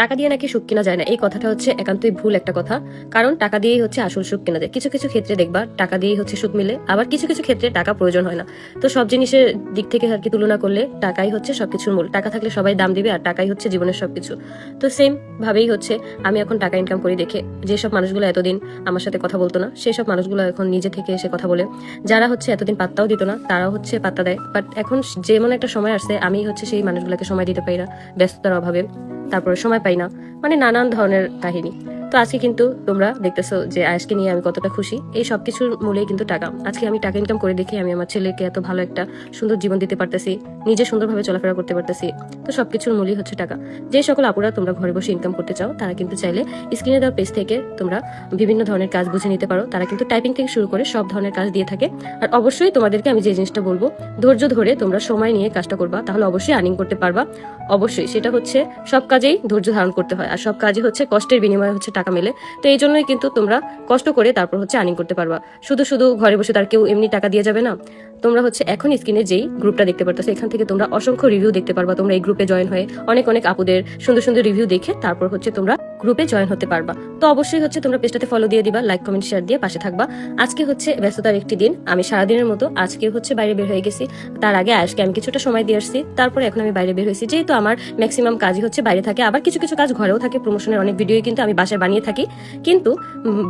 টাকা দিয়ে নাকি সুখ কেনা যায় না? এই কথাটা হচ্ছে একান্তই ভুল একটা কথা। কারণ টাকা দিয়েই হচ্ছে আসল সুখ কেনা যায়। কিছু কিছু ক্ষেত্রে দেখবা, টাকা দিয়েই হচ্ছে সুখ মিলে, আবার কিছু কিছু ক্ষেত্রে টাকা প্রয়োজন হয় না। তো সব জিনিসের দিক থেকে আর কি তুলনা করলে টাকাই হচ্ছে সবকিছুর মূল। টাকা থাকলে সবাই দাম দিবে আর টাকাই হচ্ছে জীবনের সবকিছু। তো সেম ভাবেই হচ্ছে, আমি এখন টাকা ইনকাম করি দেখে। যেসব মানুষগুলো এতদিন আমার সাথে কথা বলতো না সেই সব মানুষগুলো এখন নিজে থেকে এসে কথা বলে। যারা হচ্ছে এতদিন পাত্তাও দিত না, তারাও হচ্ছে পাত্তা দেয়। বাট এখন যেমন একটা সময় আসছে আমি হচ্ছে সেই মানুষগুলোকে সময় দিতে পারি না, ব্যস্ততার অভাবে। তারপরে সময় পাই না। মানে নানান ধরনের কাহিনী। তো আজকে কিন্তু তোমরা দেখতেছো যে আয়েশকে নিয়ে আমি কতটা খুশি। এই সব কিছুর মূলেই কিন্তু টাকা। আজকে আমি টাকা ইনকাম করে দেখি আমি আমার ছেলেকে এত ভালো একটা সুন্দর জীবন দিতে পারতেছি, নিজে সুন্দরভাবে চলাফেরা করতে পারতেছি। তো সবকিছুর মূলই হচ্ছে টাকা। যে সকল আপুরা তোমরা ঘরে বসে ইনকাম করতে চাও, তারা কিন্তু চাইলে স্ক্রিনে দেওয়া পেজ থেকে তোমরা বিভিন্ন ধরনের কাজ বুঝে নিতে পারো। তারা কিন্তু টাইপিং থেকে শুরু করে সব ধরনের কাজ দিয়ে থাকে। আর অবশ্যই তোমাদেরকে আমি যে জিনিসটা বলব, ধৈর্য ধরে তোমরা সময় নিয়ে কাজটা করবা, তাহলে অবশ্যই আর্নিং করতে পারবা। অবশ্যই, সেটা হচ্ছে সব কাজেই ধৈর্য ধারণ করতে হয়। আর সব কাজই হচ্ছে কষ্টের বিনিময়ে হচ্ছে টাকা মেলে। তো এই জন্যই কিন্তু তোমরা কষ্ট করে তারপর হচ্ছে আর্নিং করতে পারবা। শুধু শুধু ঘরে বসে তার কেউ এমনি টাকা দিয়ে যাবে না। তোমরা হচ্ছে এখন স্ক্রিনে যেই গ্রুপটা দেখতে পারতেছো, এখান থেকে তোমরা অসংখ্য রিভিউ দেখতে পারবা। তোমরা এই গ্রুপে জয়েন হয়ে অনেক অনেক আপুদের সুন্দর সুন্দর রিভিউ দেখে তারপর হচ্ছে তোমরা গ্রুপে জয়েন হতে পারবা। তো অবশ্যই হচ্ছে তোমরা পেজটাতে ফলো দিয়ে দিবা লাইক কমেন্ট শেয়ার দিয়ে পাশে থাকবা। আজকে হচ্ছে ব্যস্ততার একটি দিন, আমি সারাদিনের মতো আজকে হচ্ছে বাইরে বের হয়ে গেছি। তার আগে আজকে আমি কিছুটা সময় দিয়ে আসছি, তারপরে এখন আমি বাইরে বের হয়েছি। যেহেতু আমার ম্যাক্সিমাম কাজই হচ্ছে বাইরে থাকে, আবার কিছু কিছু কাজ ঘরেও থাকে প্রমোশনের অনেক ভিডিও কিন্তু আমি বাসায় বানিয়ে থাকি। কিন্তু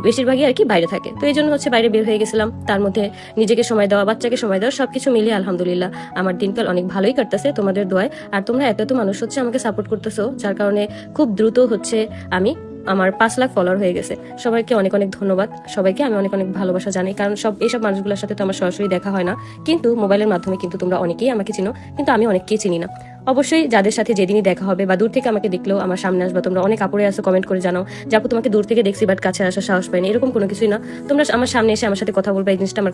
বেশিরভাগই আর কি বাইরে থাকে। তো এই জন্য হচ্ছে বাইরে বের হয়ে গেছিলাম। তার মধ্যে নিজেকে সময় দেওয়া, বাচ্চাকে সময় দেওয়া, সবকিছু মিলিয়ে আলহামদুলিল্লাহ। আমার দিনকাল অনেক ভালোই কাটতেছে তোমাদের দোয়ায়। আর তোমরা এত এত মানুষ হচ্ছে আমাকে সাপোর্ট করতেছো, যার কারণে খুব দ্রুত হচ্ছে আমি, আমার পাঁচ লাখ ফলোয়ার হয়ে গেছে। সবাইকে অনেক অনেক ধন্যবাদ। সবাইকে আমি অনেক অনেক ভালোবাসা জানি কারণ সব, এইসব মানুষগুলোর সাথে তো আমার সরাসরি দেখা হয় না। কিন্তু মোবাইলের মাধ্যমে কিন্তু তোমরা অনেকেই আমাকে চিনো, কিন্তু আমি অনেককেই চিনি না। অবশ্যই যাদের সাথে যেদিনই দেখা হবে বা দূর থেকে আমাকে দেখলেও আমার সামনে আসবে, তোমরা অনেক আপুরে আসো কমেন্ট করে জানাও। যাব তোমাকে দূর থেকে দেখছি বাট কাছে আসার সাহস পাইনি, এরকম কোনো কিছুই না। তোমরা আমার সামনে এসে আমার সাথে কথা বলবে, এই জিনিসটা আমার